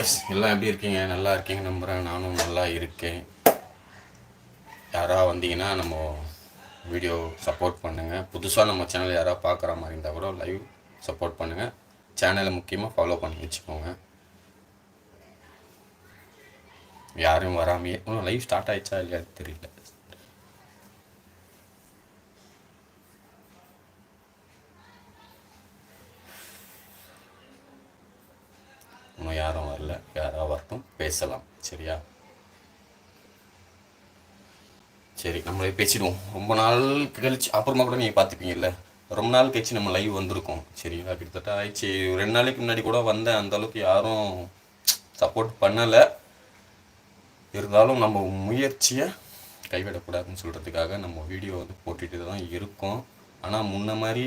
S எல்லாம் எப்படி இருக்கீங்க? நல்லா இருக்கீங்க நம்புகிறேன் நானும் நல்லா இருக்கேன். யாராவது வந்தீங்கன்னா நம்ம வீடியோ சப்போர்ட் பண்ணுங்கள் புதுசாக நம்ம சேனல் யாராவது பார்க்குற மாதிரி இருந்தால் கூட லைவ் சப்போர்ட் பண்ணுங்கள் சேனலை முக்கியமாக ஃபாலோ பண்ணி வச்சுக்கோங்க. யாரும் வராமையே. இன்னும் லைவ் ஸ்டார்ட் ஆயிடுச்சா இல்லையா தெரியல இன்னும் யாரும் வரல யாராவது வரட்டும் பேசலாம் சரியா? சரி நம்மளே பேசிடுவோம். ரொம்ப நாள் கழிச்சு அப்புறமா கூட நீங்கள் பார்த்துப்பீங்கல்ல. ரொம்ப நாள் கழிச்சு நம்ம லைவ் வந்திருக்கோம் சரிங்களா? கிட்டத்தட்ட ஆயிடுச்சு. ரெண்டு நாளைக்கு முன்னாடி கூட வந்தேன். அந்த அளவுக்கு யாரும் சப்போர்ட் பண்ணலை. இருந்தாலும் நம்ம முயற்சியை கைவிடக்கூடாதுன்னு சொல்கிறதுக்காக நம்ம வீடியோ வந்து போட்டுட்டு தான் இருக்கோம். ஆனால் முன்ன மாதிரி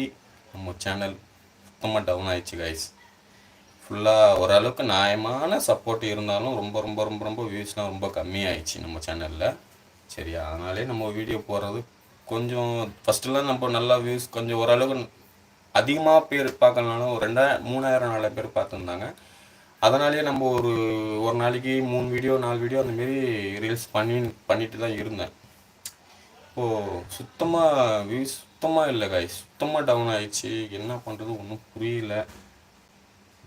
நம்ம சேனல் சுத்தமாக டவுன் ஆயிடுச்சு கைஸ் ஃபுல்லாக ஓரளவுக்கு நியாயமான சப்போர்ட் இருந்தாலும் ரொம்ப ரொம்ப ரொம்ப ரொம்ப வியூஸ்லாம் ரொம்ப கம்மியாயிடுச்சு நம்ம சேனலில் சரியா அதனாலே நம்ம வீடியோ போடுறது கொஞ்சம் ஃபஸ்ட்டுலாம் நம்ம நல்லா வியூஸ் கொஞ்சம் ஓரளவுக்கு அதிகமாக பேர் பார்க்கலனாலும் ஒரு ரெண்டாயிரம் மூணாயிரம் நாலு பேர் பார்த்துருந்தாங்க. அதனாலேயே நம்ம ஒரு ஒரு நாளைக்கு மூணு வீடியோ நாலு வீடியோ அந்தமாரி ரீல்ஸ் பண்ணி பண்ணிட்டு தான் இருந்தேன். இப்போது சுத்தமாக வியூஸ் சுத்தமாக இல்லை காய் சுத்தமாக டவுன் ஆயிடுச்சு. என்ன பண்ணுறது ஒன்றும் புரியல.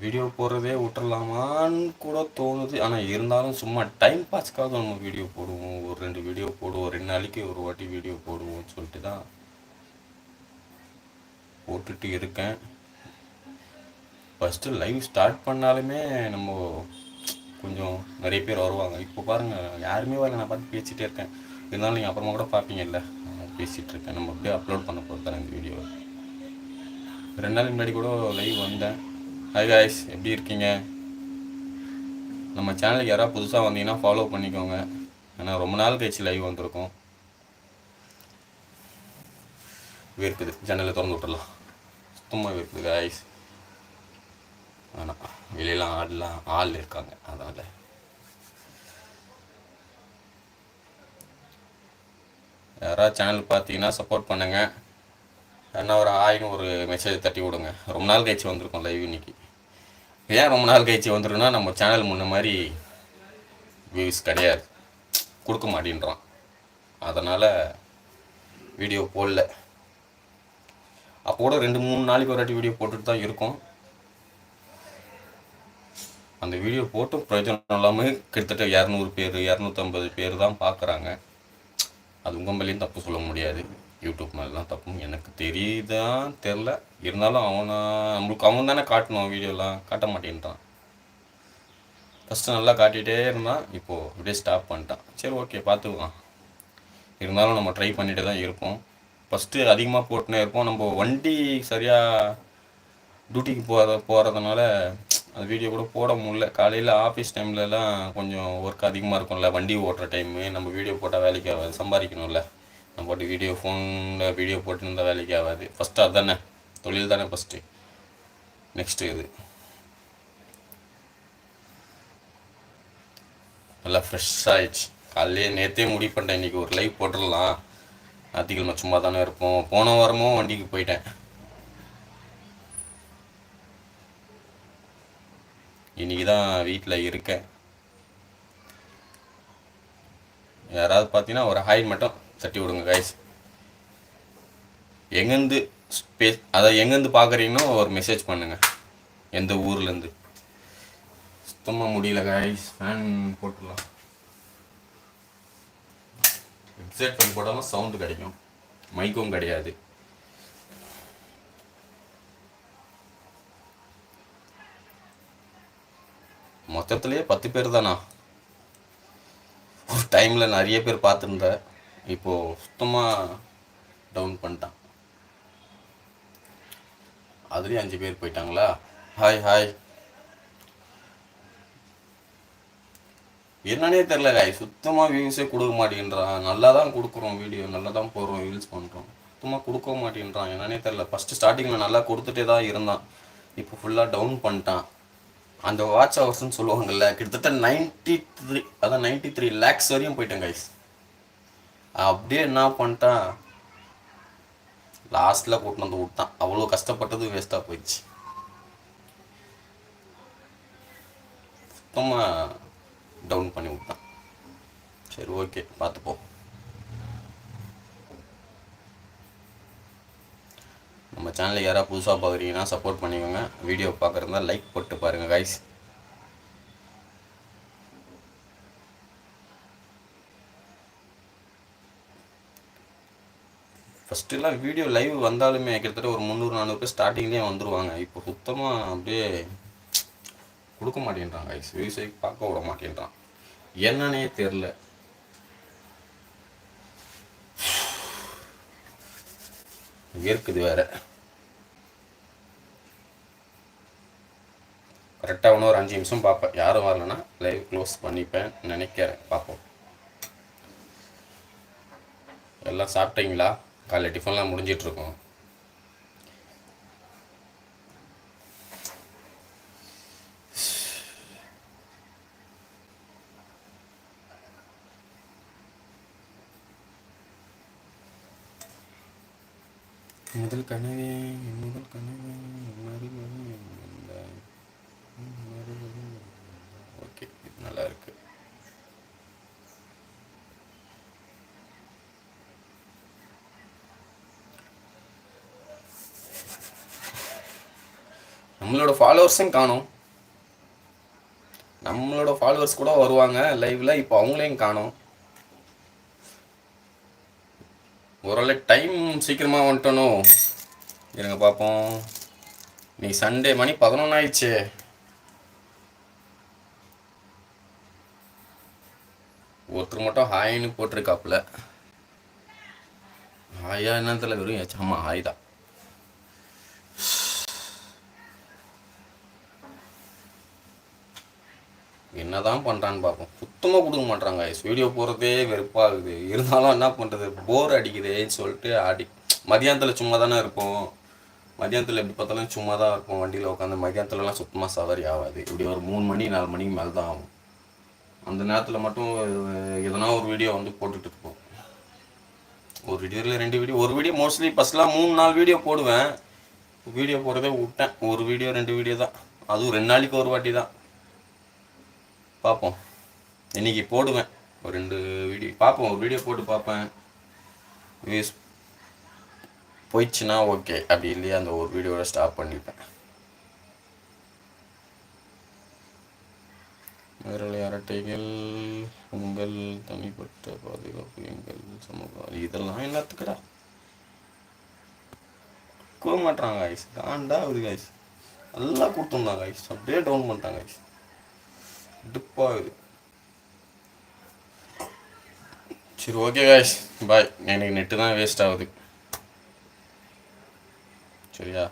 வீடியோ போடுறதே விட்டுறலாமான்னு கூட தோணுது. ஆனால் இருந்தாலும் சும்மா டைம் பாஸ்க்காக நம்ம வீடியோ போடுவோம். ஒரு ரெண்டு வீடியோ போடுவோம். ரெண்டு நாளைக்கு ஒரு வாட்டி வீடியோ போடுவோம்னு சொல்லிட்டு தான் போட்டுட்டு இருக்கேன். ஃபஸ்ட்டு லைவ் ஸ்டார்ட் பண்ணாலுமே நம்ம கொஞ்சம் நிறைய பேர் வருவாங்க. இப்போ பாருங்கள் யாருமே வரல. நான் பார்த்து பேசிகிட்டே இருக்கேன். இருந்தாலும் நீங்கள் அப்புறமா கூட பார்ப்பீங்கல்ல? பேசிகிட்டு இருக்கேன். நம்ம அப்படியே அப்லோட் பண்ண போகிறேன் இந்த வீடியோ ரெண்டு நாளைக்கு முன்னாடி கூட லைவ் வந்தேன். ஹாய் காய்ஸ் எப்படி இருக்கீங்க? நம்ம சேனலுக்கு யாராவது புதுசாக வந்தீங்கன்னா ஃபாலோ பண்ணிக்கோங்க. ஏன்னா ரொம்ப நாள் கழிச்சு லைவ் வந்திருக்கோம். வேர்க்குது ஜன்னலை திறந்து விட்டுடலாம். சுத்தமாக வேர்க்குது காய்ஸ் ஆனால் வெளியெல்லாம் ஆடலாம் ஆள் இருக்காங்க. அதனால். யாராவது சேனல் பார்த்தீங்கன்னா சப்போர்ட் பண்ணுங்கள் என்ன ஒரு ஆயிரம் ஒரு மெசேஜ் தட்டி விடுங்க. ரொம்ப நாள் கழிச்சு வந்திருக்கோம் லைவ் இன்னைக்கு. ஏன் ரொம்ப நாள் கழிச்சு வந்துருன்னா நம்ம சேனல் முன்ன மாதிரி வியூஸ் கிடையாது. கொடுக்க மாட்டேன்றான். அதனால் வீடியோ போடல. அப்போ கூட ரெண்டு மூணு நாளைக்கு ஒரு வாட்டி வீடியோ போட்டுட்டு தான் இருக்கும். அந்த வீடியோ போட்டும் பிரயோஜனம் இல்லாமல் கிட்டத்தட்ட இரநூறு பேர் இரநூத்தம்பது பேர் தான் பார்க்குறாங்க அது உங்கள் மேலேயும் தப்பு சொல்ல முடியாது. யூடியூப் மாதிரிலாம் தப்பும் எனக்கு தெரியுதான் தெரில இருந்தாலும் அவனை நம்மளுக்கு அவன் தானே காட்டணும் வீடியோலாம். காட்ட மாட்டேன்ட்டான். ஃபஸ்ட்டு நல்லா காட்டிகிட்டே இருந்தான். இப்போது அப்படியே ஸ்டாப் பண்ணிட்டான். சரி ஓகே பார்த்துக்கலாம். இருந்தாலும் நம்ம ட்ரை பண்ணிட்டு தான் இருப்போம். ஃபஸ்ட்டு அதிகமாக போட்டுனே இருப்போம். நம்ம வண்டி சரியாக டியூட்டிக்கு போகிற போகிறதுனால அந்த வீடியோ கூட போட முடில காலையில் ஆஃபீஸ் டைம்லலாம் கொஞ்சம் ஒர்க் அதிகமாக இருக்கும்ல. வண்டி ஓட்டுற டைமு நம்ம வீடியோ போட்டால் வேலைக்கு சம்பாதிக்கணும்ல. நம்ம போட்டு வீடியோ ஃபோனில் வீடியோ போட்டுருந்தால் வேலைக்கு ஆகாது. ஃபஸ்ட்டு அதுதானே தொழில் தானே ஃபஸ்ட்டு நெக்ஸ்ட்டு இது. நல்லா ஃப்ரெஷ் ஆகிடுச்சு காலையிலே நேற்றே முடிவு பண்ணிட்டேன். இன்றைக்கி ஒரு லைவ் போட்டுடலாம். ஞாத்திக்கிழமை சும்மா தானே இருப்போம். போன வாரமும் வண்டிக்கு போயிட்டேன். இன்னைக்கு தான் வீட்டில் இருக்கேன். யாராவது பார்த்தீங்கன்னா ஒரு ஹாய் மட்டும் தட்டி விடுங்க கைஸ் எங்கேருந்து ஸ்பேஸ் அதை எங்கேருந்து பார்க்குறீங்கன்னு ஒரு மெசேஜ் பண்ணுங்கள் எந்த ஊர்லேருந்து? சுத்தமாக முடியல கைஸ் ஃபேன் போட்டுடலாம். ஹெட்செட் பண்ணி போடாமல் சவுண்டு கிடைக்கும். மைக்கும் கிடையாது. மொத்தத்துலேயே பத்து பேர் தானா? ஒரு டைமில் நிறைய பேர் பார்த்துருந்தேன். இப்போது சுத்தமாக டவுன் பண்ணிட்டான். அதுலேயும் அஞ்சு பேர் போயிட்டாங்களா? ஹாய் ஹாய் என்னன்னே தெரில காய் சுத்தமாக வியூஸே கொடுக்க மாட்டேன்றான். நல்லா தான் கொடுக்குறோம் வீடியோ நல்லா தான் போடுறோம் ரீல்ஸ் பண்ணுறோம் சுத்தமாக கொடுக்க மாட்டேன்றான். என்னன்னே தெரில ஃபஸ்ட்டு ஸ்டார்டிங்கில் நல்லா கொடுத்துட்டே தான் இருந்தான். இப்போ ஃபுல்லாக டவுன் பண்ணிட்டான். அந்த வாட்ச் ஹவர்ஸ்னு சொல்லுவாங்கல்ல கிட்டத்தட்ட நைன்ட்டி த்ரீ அதான் நைன்ட்டி த்ரீ லேக்ஸ் வரையும் போயிட்டேன் கைஸ் அப்படியே என்ன பண்ணிட்டான்? லாஸ்ட்டில் கூட்டிட்டு வந்து விட்டான். அவ்வளோ கஷ்டப்பட்டது வேஸ்ட்டாக போயிடுச்சு. சுத்தமாக டவுன் பண்ணி விட்டான். சரி ஓகே பார்த்துப்போம் நம்ம சேனலுக்கு யாராவது புதுசாக பார்க்குறீங்கன்னா சப்போர்ட் பண்ணிக்கோங்க. வீடியோ பார்க்குறதா லைக் போட்டு பாருங்கள் கைஸ் ஃபஸ்ட்டுலாம் வீடியோ லைவ் வந்தாலுமே கிட்டத்தட்ட ஒரு முந்நூறு நானூறு பேர் ஸ்டார்டிங்லேயே வந்துருவாங்க. இப்போ சுத்தமாக அப்படியே கொடுக்க மாட்டேன்றான் கைஸ் வியூஸை பார்க்க விட மாட்டேன்றான். என்னன்னே தெரில இருக்குது வேற. கரெக்டாக இன்னும் ஒரு அஞ்சு நிமிஷம் பார்ப்பேன். யாரும் வரலன்னா லைவ் க்ளோஸ் பண்ணிப்பேன் நினைக்கிறேன். பார்ப்போம். எல்லாம் சாப்பிட்டீங்களா? காலைல டிஃபன்லாம் முடிஞ்சிட்ருக்கோம். முதல் கனவே முதல் கனவே நம்மளோட ஃபாலோவர்ஸும் காணும். நம்மளோட ஃபாலோவர்ஸ் கூட வருவாங்க லைவ்ல இப்போ அவங்களையும் காணும். ஓரளவு டைம் சீக்கிரமா வந்துட்டணும் இருங்க பார்ப்போம். நீ சண்டே மணி பதினொன்று ஆயிடுச்சு. ஒருத்தர் மட்டும் ஹாய்னு போட்டிருக்காப்புல. ஹாயா என்னத்துல வெறும் ஏச்சு ஆமா ஹாய் தான். என்னதான் பண்ணுறான்னு பார்ப்போம். சுத்தமாக கொடுக்க மாட்றாங்க வீடியோ போகிறதே வெறுப்பாகுது. இருந்தாலும் என்ன பண்ணுறது போர் அடிக்குதேன்னு சொல்லிட்டு அடி மதியானத்தில் சும்மா தானே இருப்போம். மதியானத்தில் எப்படி பார்த்தாலும் சும்மா தான் இருப்போம். வண்டியில் உட்காந்து மதியானத்துலலாம் சுத்தமாக சவாரி ஆகாது. இப்படி ஒரு மூணு மணி நாலு மணிக்கு மேலே தான் ஆகும். அந்த நேரத்தில் மட்டும் எதனா ஒரு வீடியோ வந்து போட்டுட்டு இருப்போம். ஒரு வீடியோ இல்லை ரெண்டு வீடியோ ஒரு வீடியோ மோஸ்ட்லி ஃபஸ்ட்லாம் மூணு நாலு வீடியோ போடுவேன். வீடியோ போடுறதே விட்டேன். ஒரு வீடியோ ரெண்டு வீடியோ தான். அதுவும் ரெண்டு நாளைக்கு ஒரு வாட்டி தான் பார்ப்போம் இன்னைக்கு போடுவேன். ஒரு ரெண்டு வீடியோ பார்ப்போம் ஒரு வீடியோ போட்டு பார்ப்பேன் வியூஸ் போயிடுச்சுன்னா ஓகே அப்படி இல்லையா அந்த ஒரு வீடியோவை ஸ்டாப் பண்ணிப்பேன். விரலை அரட்டைகள் உங்கள் தனிப்பட்ட பாதுகாப்பு எங்கள் சமூகம் இதெல்லாம் என்னத்துக்குடா கொடுக்க மாட்டாங்க ஐஸ் காண்டா ஆகுது காய்ஸ் நல்லா கொடுத்துருந்தாங்க ஐஸ் அப்படியே டவுன் பண்ணிட்டாங்க ஐஸ் டிப்பாகுது சரி ஓகே காய்ஸ் பாய் எனக்கு நெட்டு தான் வேஸ்ட் ஆகுது சரியா